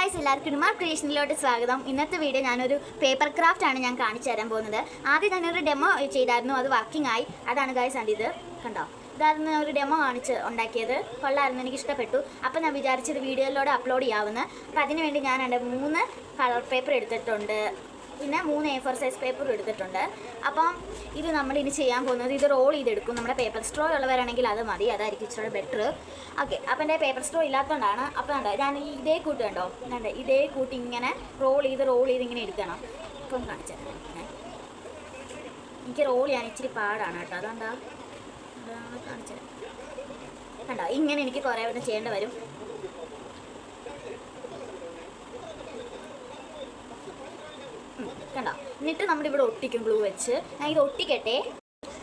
Guys എല്ലാവർക്കും ഇടുമാർ ക്രിയേഷനിലോട്ട് സ്വാഗതം. ഇന്നത്തെ വീഡിയോ ഞാനൊരു പേപ്പർ ക്രാഫ്റ്റ് ആണ് ഞാൻ കാണിച്ചു തരാൻ പോകുന്നത്. ആദ്യം ഞാനൊരു ഡെമോ ചെയ്തായിരുന്നു അത് വർക്കിംഗ് ആയി. അതാണ് ഗായ്സ് ആൻഡ് ഇത് കണ്ടോ? ഇതായിരുന്നു ഒരു ഡെമോ കാണിച്ച് ഉണ്ടാക്കിയത്. കൊള്ളായിരുന്നു എനിക്ക് ഇഷ്ടപ്പെട്ടു. അപ്പോൾ ഞാൻ വിചാരിച്ചത് വീഡിയോയിലൂടെ അപ്ലോഡ് ചെയ്യാവുന്ന. അപ്പോൾ അതിനുവേണ്ടി ഞാൻ എന്റെ മൂന്ന് കളർ പേപ്പർ എടുത്തിട്ടുണ്ട്. പിന്നെ മൂന്ന് എ ഫോർ സൈസ് പേപ്പർ എടുത്തിട്ടുണ്ട്. അപ്പം ഇത് നമ്മൾ ഇനി ചെയ്യാൻ പോകുന്നത് ഇത് റോൾ ചെയ്തെടുക്കും. നമ്മുടെ പേപ്പർ സ്ട്രോ ഉള്ളവരാണെങ്കിൽ അത് മതി. അതായിരിക്കും ഇച്ചിരി ബെറ്റർ ഓക്കെ അപ്പം എന്റെ പേപ്പർ സ്ട്രോ ഇല്ലാത്തതുകൊണ്ടാണ് അപ്പം കണ്ടോ ഞാൻ ഇതേ കൂട്ടി കണ്ടോ കണ്ടോ ഇതേ കൂട്ടി ഇങ്ങനെ റോൾ ചെയ്ത് റോൾ ചെയ്ത് ഇങ്ങനെ എടുക്കണം. ഇപ്പം കാണിച്ചു. എനിക്ക് റോൾ ചെയ്യാൻ ഇച്ചിരി പാടാണ് കേട്ടോ. അതുകൊണ്ടാണ് കാണിച്ചു തരാം. കണ്ടോ ഇങ്ങനെ എനിക്ക് കുറേ വട്ടം ചെയ്യേണ്ടി വരും. കണ്ടോ എന്നിട്ട് നമ്മൾ ഇവിടെ ഒട്ടിക്കും ഗ്ലൂ വെച്ച്. ഞാൻ ഇത് ഒട്ടിക്കട്ടെ.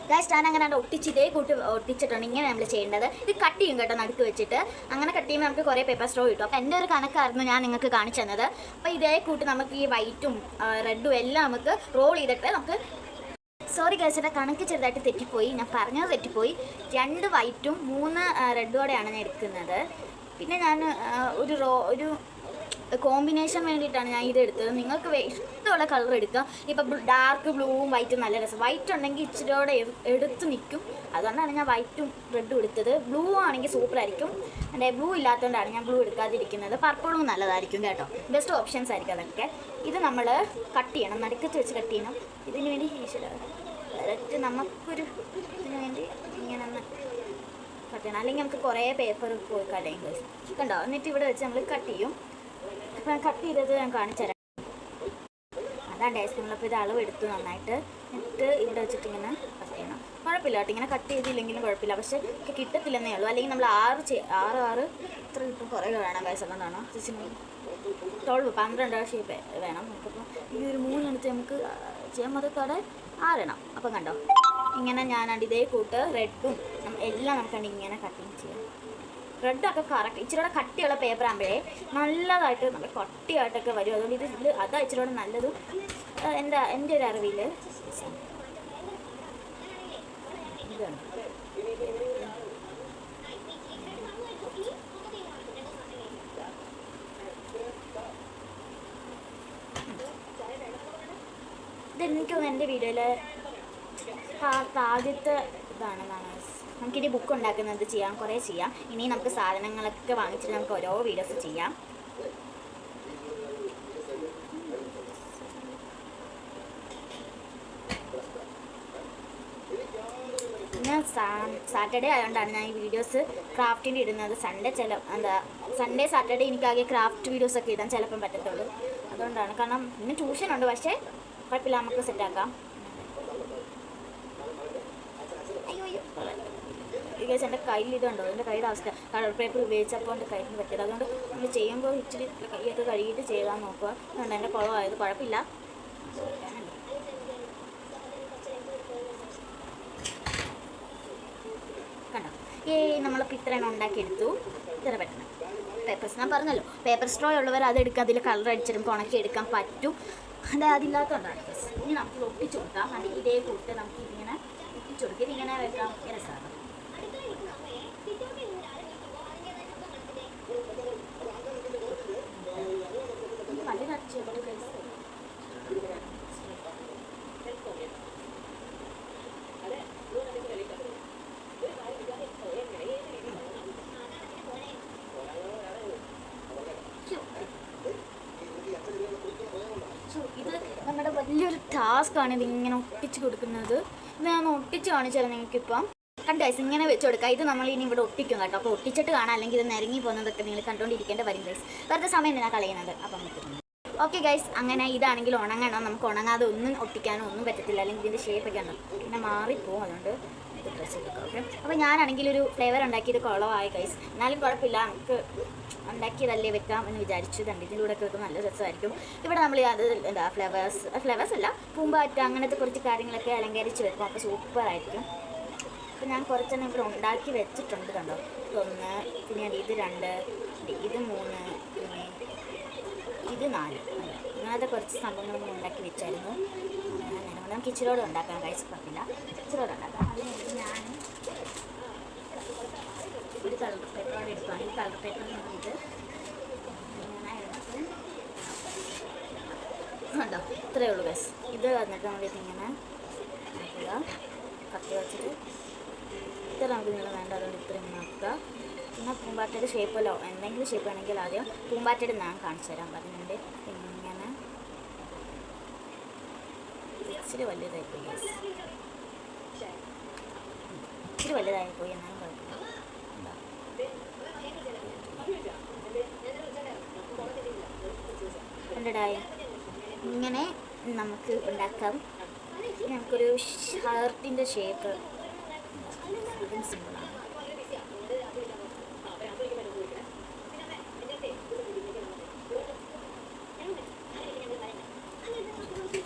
ഗായ്സ് ഞാൻ അങ്ങനെ ഒട്ടിച്ച് ഇതേ കൂട്ട് ഒട്ടിച്ചിട്ടാണ് ഇങ്ങനെ നമ്മൾ ചെയ്യേണ്ടത്. ഇത് കട്ട് ചെയ്യും കേട്ടോ നടുക്ക് വെച്ചിട്ട്. അങ്ങനെ കട്ട് ചെയ്യുമ്പോൾ നമുക്ക് കുറേ പേപ്പർ സ്ട്രോ കിട്ടും. അപ്പോൾ എന്റെ ഒരു കണക്കായിരുന്നു ഞാൻ നിങ്ങൾക്ക് കാണിച്ചു തന്നത്. അപ്പോൾ ഇതേ കൂട്ട് നമുക്ക് ഈ വൈറ്റും റെഡും എല്ലാം നമുക്ക് റോൾ ചെയ്തിട്ട് നമുക്ക് സോറി ഗൈസിന്റെ കണക്ക് ചെറുതായിട്ട് തെറ്റിപ്പോയി. ഞാൻ പറഞ്ഞത് തെറ്റിപ്പോയി. രണ്ട് വൈറ്റും മൂന്ന് റെഡോടെയാണ് ഞാൻ എടുക്കുന്നത്. പിന്നെ ഞാൻ ഒരു റോ ഒരു കോമ്പിനേഷൻ വേണ്ടിയിട്ടാണ് ഞാൻ ഇത് എടുത്തത്. നിങ്ങൾക്ക് ഇഷ്ടമുള്ള കളർ എടുക്കുക. ഇപ്പം ഡാർക്ക് ബ്ലൂവും വൈറ്റും നല്ല രസം. വൈറ്റ് ഉണ്ടെങ്കിൽ ഇച്ചിരിയോടെ എടുത്ത് നിൽക്കും. അതുകൊണ്ടാണ് ഞാൻ വൈറ്റും റെഡും എടുത്തത്. ബ്ലൂ ആണെങ്കിൽ സൂപ്പർ ആയിരിക്കും. എന്റെ ബ്ലൂ ഇല്ലാത്തതുകൊണ്ടാണ് ഞാൻ ബ്ലൂ എടുക്കാതിരിക്കുന്നത്. പർപ്പിളും നല്ലതായിരിക്കും കേട്ടോ. ബെസ്റ്റ് ഓപ്ഷൻസ് ആയിരിക്കും അതൊക്കെ. ഇത് നമ്മൾ കട്ട് ചെയ്യണം. നടുക്കത്ത് വെച്ച് കട്ട് ചെയ്യണം. ഇതിന് വേണ്ടി ഡയറക്റ്റ് നമുക്കൊരു ഇതിന് വേണ്ടി ഇങ്ങനെ ഒന്ന് കട്ട് ചെയ്യണം. അല്ലെങ്കിൽ നമുക്ക് കുറേ പേപ്പർ പോയി കടയും. കണ്ടോ? എന്നിട്ട് ഇവിടെ വെച്ച് നമ്മൾ കട്ട് ചെയ്യും. അപ്പോൾ ഞാൻ കട്ട് ചെയ്തത് ഞാൻ കാണിച്ചു തരാം. അതാണ് ടേസ്റ്റ് നമ്മളിപ്പോൾ ഇത് അളവ് എടുത്തു നന്നായിട്ട് എന്നിട്ട് ഇവിടെ വെച്ചിട്ട് ഇങ്ങനെ കട്ട് ചെയ്യണം. കുഴപ്പമില്ല കേട്ടോ. ഇങ്ങനെ കട്ട് ചെയ്തില്ലെങ്കിലും കുഴപ്പമില്ല. പക്ഷേ കിട്ടത്തില്ലെന്നേ ഉള്ളൂ. അല്ലെങ്കിൽ നമ്മൾ ആറ് ആറ് ആറ് ഇത്ര കിട്ടും കുറേ വേണം കൈസ് അതുകൊണ്ടാണോ ട്വൽവ് പന്ത്രണ്ട് ഷേപ്പ് വേണം. നമുക്കിപ്പോൾ ഈ ഒരു മൂന്നെടുത്ത് നമുക്ക് ചെയ്യാൻ മതക്കാടെ ആറെണ്ണം. അപ്പം കണ്ടോ? ഇങ്ങനെ ഞാനാണ്ട് ഇതേ കൂട്ട് റെഡും എല്ലാം നമുക്കാണ്ട് ഇങ്ങനെ കട്ടിങ് ചെയ്യാം. റെഡൊക്കെ കറക്റ്റ്. ഇച്ചിരി കൂടെ കട്ടിയുള്ള പേപ്പർ ആകുമ്പോഴേ നല്ലതായിട്ട് നല്ല കട്ടിയായിട്ടൊക്കെ വരും. അതുകൊണ്ട് ഇത് ഇതിൽ അതാ ഇച്ചിരി കൂടെ നല്ലതും. എന്റെ എന്റെ ഒരു അറിവിൽ ഇതാണ് ഇതെനിക്ക് തോന്നുന്നു എന്റെ വീഡിയോയിൽ ആദ്യത്തെ ഇതാണെന്നാണ്. നമുക്കിനി ബുക്ക് ഉണ്ടാക്കുന്നത് ചെയ്യാം കുറേ ചെയ്യാം. ഇനി നമുക്ക് സാധനങ്ങളൊക്കെ വാങ്ങിച്ചിട്ട് നമുക്ക് ഓരോ വീഡിയോസ് ചെയ്യാം. പിന്നെ സാറ്റർഡേ ആയതുകൊണ്ടാണ് ഞാൻ ഈ വീഡിയോസ് ക്രാഫ്റ്റിന്റെ ഇടുന്നത്. സൺഡേ ചില എന്താ സൺഡേ സാറ്റർഡേ എനിക്കാകെ ക്രാഫ്റ്റ് വീഡിയോസൊക്കെ ഇടാൻ ചിലപ്പം പറ്റത്തുള്ളൂ. അതുകൊണ്ടാണ്. കാരണം ഇന്ന് ട്യൂഷൻ ഉണ്ട് പക്ഷേ കുഴപ്പമില്ല നമുക്ക് സെറ്റാക്കാം ഗേസ് എന്റെ കയ്യിൽ ഇതുണ്ടോ? എന്റെ കയ്യുടെ അവസ്ഥ. കളർ പേപ്പർ ഉപയോഗിച്ചപ്പോൾ എന്റെ കയ്യിൽ നിന്ന് പറ്റിയത്. അതുകൊണ്ട് നമ്മൾ ചെയ്യുമ്പോൾ ഇച്ചിരി കൈയൊക്കെ കഴുകിയിട്ട് ചെയ്താൽ നോക്കുക. അതുകൊണ്ട് എന്റെ കുളമായത്. കുഴപ്പമില്ല. കണ്ടോ? ഏയ് നമ്മളിപ്പോൾ ഇത്രയും ഉണ്ടാക്കിയെടുത്തു. ഇത്ര പെട്ടെന്ന്. പേപ്പേഴ്സ് ഞാൻ പറഞ്ഞല്ലോ. പേപ്പർ സ്ട്രോ ഉള്ളവർ അതെടുക്കുക അതിൽ കളർ അടിച്ചിടും. ഉണക്കി എടുക്കാൻ പറ്റും. അത് അതില്ലാത്തതുകൊണ്ടാണ്. ഇനി നമുക്ക് ഒട്ടിച്ചു കൊടുക്കാം. അത് ഇതേ കൂട്ട് നമുക്ക് ഇങ്ങനെ ഒട്ടിച്ചു കൊടുക്കുക ഇതിങ്ങനെ വെക്കാം രസമാണ് നല്ല കടിച്ചു സോ ഇത് നമ്മുടെ വലിയൊരു ടാസ്ക്കാണ് ഇതിങ്ങനെ ഒട്ടിച്ച് കൊടുക്കുന്നത്. ഇത് ഞാൻ ഒട്ടിച്ച് കാണിച്ചാലും നിങ്ങൾക്കിപ്പം. കണ്ടോ guys, ഇങ്ങനെ വെച്ച് കൊടുക്കുക ഇത് നമ്മൾ ഇനി ഇവിടെ ഒട്ടിക്കും കേട്ടോ. അപ്പോൾ ഒട്ടിച്ചിട്ട് കാണാം. അല്ലെങ്കിൽ ഇത് നിരങ്ങി പോകുന്നതൊക്കെ നിങ്ങൾ കണ്ടുകൊണ്ടിരിക്കേണ്ട വരും ഗൈസ് വെറുതെ സമയം തന്നെ കളയുന്നത്. അപ്പം ഓക്കെ ഗൈസ് അങ്ങനെ ഇതാണെങ്കിൽ ഉണങ്ങണം. നമുക്ക് ഉണങ്ങാതെ ഒന്നും ഒട്ടിക്കാനോ ഒന്നും പറ്റത്തില്ല. അല്ലെങ്കിൽ ഇതിന്റെ ഷേപ്പൊക്കെ ഉണ്ടോ പിന്നെ മാറിപ്പോകും അതുകൊണ്ട് ഇത് ചെയ്തെടുക്കാം ഓക്കെ അപ്പോൾ ഞാനാണെങ്കിൽ ഒരു ഫ്ലേവർ ഉണ്ടാക്കിയത് കുളമായി ഗൈസ് എന്നാലും കുഴപ്പമില്ല. നമുക്ക് ഉണ്ടാക്കിയതല്ലേ വെക്കാം എന്ന് വിചാരിച്ചു തന്നെ ഇതിലൂടെ ഒക്കെ നല്ല രസമായിരിക്കും. ഇവിടെ നമ്മൾ അത് എന്താ ഫ്ലവേഴ്സ് ഫ്ലവേഴ്സ് അല്ല പൂമ്പാറ്റ അങ്ങനത്തെ കുറച്ച് കാര്യങ്ങളൊക്കെ അലങ്കരിച്ച് വെക്കും. അപ്പോൾ സൂപ്പറായിരിക്കും അപ്പോൾ ഞാൻ കുറച്ചെണ്ണം ഇവിടെ ഉണ്ടാക്കി വെച്ചിട്ടുണ്ട് കണ്ടോ? ഇതൊന്ന് പിന്നെ ഇത് രണ്ട് ഇത് മൂന്ന് പിന്നെ ഇത് നാല്. അങ്ങനത്തെ കുറച്ച് സംഭവങ്ങൾ ഉണ്ടാക്കി വെച്ചായിരുന്നു. നമുക്ക് ഇച്ചിരോടെ ഉണ്ടാക്കാൻ കഴിച്ചിട്ടില്ല ഇച്ചിരോടെ ഉണ്ടാക്കാം. അതിന് വേണ്ടി ഞാൻ ഒരു കളർ പേപ്പറോടെ എടുക്കാം ഈ കളർ പേപ്പർ കണ്ടോ? ഇത്രയേ ഉള്ളൂ ബസ് ഇത് വന്നിട്ട് നമ്മൾ ഇതിങ്ങനെ കത്തി വെച്ചിട്ട് ഇത്ര നമുക്ക് നീളം വേണ്ട അതുകൊണ്ട് ഇത്രയും നോക്കുക പിന്നെ പൂമ്പാറ്റയുടെ ഷേപ്പിലോ എന്തെങ്കിലും ഷേപ്പ് വേണമെങ്കിൽ ആദ്യം പൂമ്പാറ്റയുടെ ഞാൻ കാണിച്ചു തരാൻ പറഞ്ഞിട്ടുണ്ട്. ഇങ്ങനെ. ഇച്ചിരി വലുതായി പോയി. ഇച്ചിരി വലുതായി പോയി എന്നാലും കുഴപ്പമില്ല. കണ്ടടായി? ഇങ്ങനെ നമുക്ക് ഉണ്ടാക്കാം. നമുക്കൊരു ഷർട്ടിന്റെ ഷേപ്പ് അതും സിമ്പിളാണ്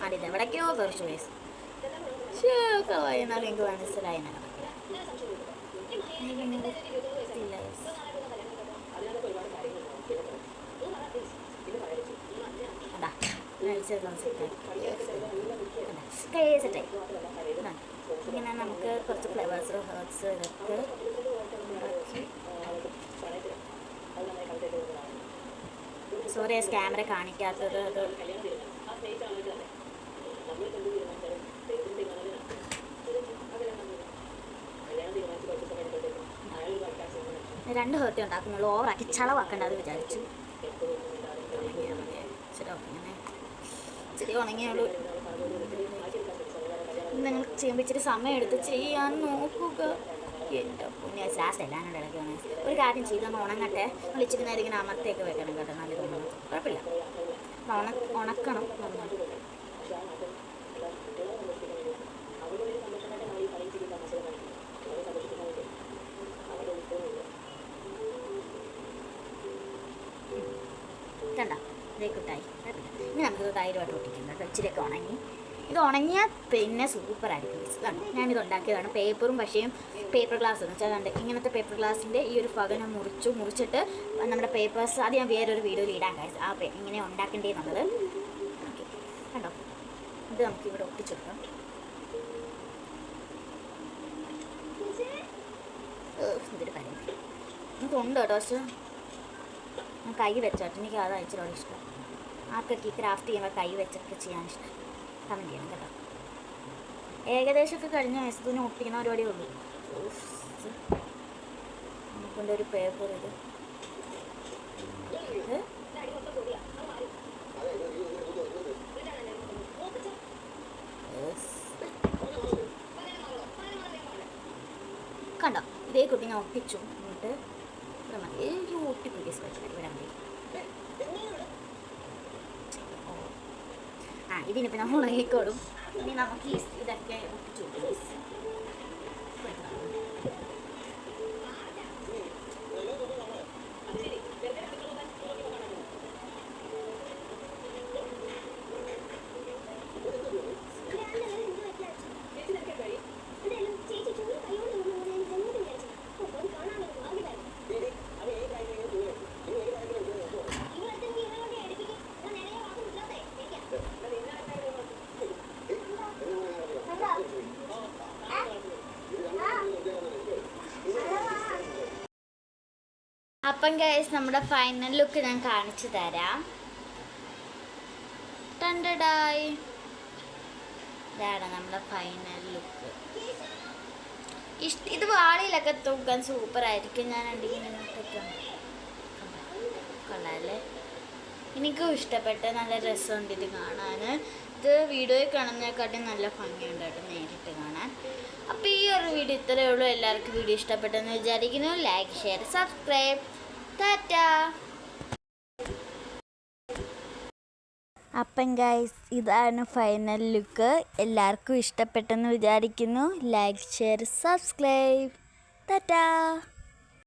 ആദ്യം എവിടേക്കോ കുറച്ച് വയസ്സ് എന്നാലും എനിക്ക് മനസ്സിലായി ഇല്ല അതാ നടിച്ചെല്ലാം. ഇങ്ങനെ നമുക്ക് കുറച്ച് ഫ്ലേവേഴ്സ് ഹേർട്സ് ഇതൊക്കെ സോറി ക്യാമറ കാണിക്കാത്തത് രണ്ട് ഹേർട്ടി ഉണ്ടാക്കുന്നുള്ളൂ ഓവറാക്കി ചളവാക്കേണ്ട അത് വിചാരിച്ചു ശരി മതി. ഇച്ചിരി ഉണങ്ങിയുള്ളൂ നിങ്ങൾ ചെയ്യുമ്പോൾ ഇച്ചിരി സമയം എടുത്ത് ചെയ്യാൻ നോക്കുക. എന്റെ പുണ്യ ലാസ്റ്റ് എല്ലാം കൂടെ ഇടയ്ക്ക് വന്നേ ഒരു കാര്യം ചെയ്ത് നമ്മൾ ഉണങ്ങട്ടെ. നമ്മൾ ഇച്ചിരി നേരം ഇങ്ങനെ അമർത്തേക്ക് വെക്കണം കേട്ടോ നല്ല തോന്നുന്നു കുഴപ്പമില്ല. ഉണ ഉണക്കണം നന്നായി. കണ്ട ഇതേ കുട്ടായി ഇനി നമുക്കിത് തൈരുമായിട്ട് ഒട്ടിക്കാം കേട്ടോ. ഇച്ചിരിയൊക്കെ ഉണങ്ങി. ഇത് ഉണങ്ങിയാൽ പിന്നെ സൂപ്പറായിരിക്കും. ഇതാണ്. ഞാനിത് ഉണ്ടാക്കിയതാണ്. പേപ്പറും പക്ഷേ പേപ്പർ ഗ്ലാസ് എന്ന് വെച്ചാൽ കണ്ട് ഇങ്ങനത്തെ പേപ്പർ ഗ്ലാസിന്റെ ഈ ഒരു ഫകനം മുറിച്ചു മുറിച്ചിട്ട് നമ്മുടെ പേപ്പേഴ്സ് അത് ഞാൻ വേറൊരു വീഡിയോയിൽ ഇടാൻ കഴിച്ചു ആ ഇങ്ങനെ നമ്മൾ ഓക്കെ. കണ്ടോ? ഇത് നമുക്ക് ഇവിടെ ഒട്ടിച്ചെടുക്കാം ഇതൊരു കാര്യം എനിക്കുണ്ട് കേട്ടോ പക്ഷേ കൈ വെച്ചോട്ടെ എനിക്ക് അത് അയച്ചിരോട് ഇഷ്ടം. ആർക്കൊക്കെ ഈ ക്രാഫ്റ്റ് ചെയ്യുമ്പോൾ കൈ വെച്ചൊക്കെ ചെയ്യാൻ ഇഷ്ടം? കമന്റ് ചെയ്യണം കേട്ടോ. ഏകദേശമൊക്കെ കഴിഞ്ഞ. വയസ്സത്തിന് ഒട്ടിക്കുന്ന പരിപാടിയേ ഉള്ളൂ. ഒരു പേപ്പർ ഇത്. കണ്ടോ? ഇതേ കുട്ടി ഞാൻ ഒപ്പിച്ചു എന്നിട്ട് മതി. ഈ ഒട്ടിപ്പിടിക്കുക സ്പെഷ്യൽ ഇവിടെ മതി ആ ഇതിനിപ്പോൾ നമ്മൾ ഉണങ്ങിക്കോടും ഇനി നമുക്ക് ഈ ഇതൊക്കെ ഒട്ടിച്ചു അപ്പം ഗൈസ് നമ്മുടെ ഫൈനൽ ലുക്ക് ഞാൻ കാണിച്ചു തരാം. ടണ്ടഡായി ഇതാണ് നമ്മുടെ ഫൈനൽ ലുക്ക് ഇഷ്ട ഇത് വാളിയിലൊക്കെ തൂക്കാൻ സൂപ്പർ ആയിരിക്കും. ഞാൻ ഉണ്ടെങ്കിൽ നിങ്ങൾക്കൊക്കെ? കൊള്ളാല്ലേ? എനിക്കും ഇഷ്ടപ്പെട്ട നല്ല രസമുണ്ട് ഇത് കാണാൻ. ഇത് വീഡിയോയിൽ കാണുന്നതിനെക്കാട്ടും നല്ല ഭംഗിയുണ്ട് കേട്ടോ നേരിട്ട് കാണാൻ. അപ്പോൾ ഈ ഒരു വീഡിയോ ഇത്രയേ ഉള്ളൂ. എല്ലാവർക്കും വീഡിയോ ഇഷ്ടപ്പെട്ടെന്ന് വിചാരിക്കുന്നു. ലൈക്ക് ഷെയർ സബ്സ്ക്രൈബ് ടാറ്റാ അപ്പം ഗൈസ് ഇതാണ് ഫൈനൽ ലുക്ക് എല്ലാവർക്കും ഇഷ്ടപ്പെട്ടെന്ന് വിചാരിക്കുന്നു. Like share subscribe Tata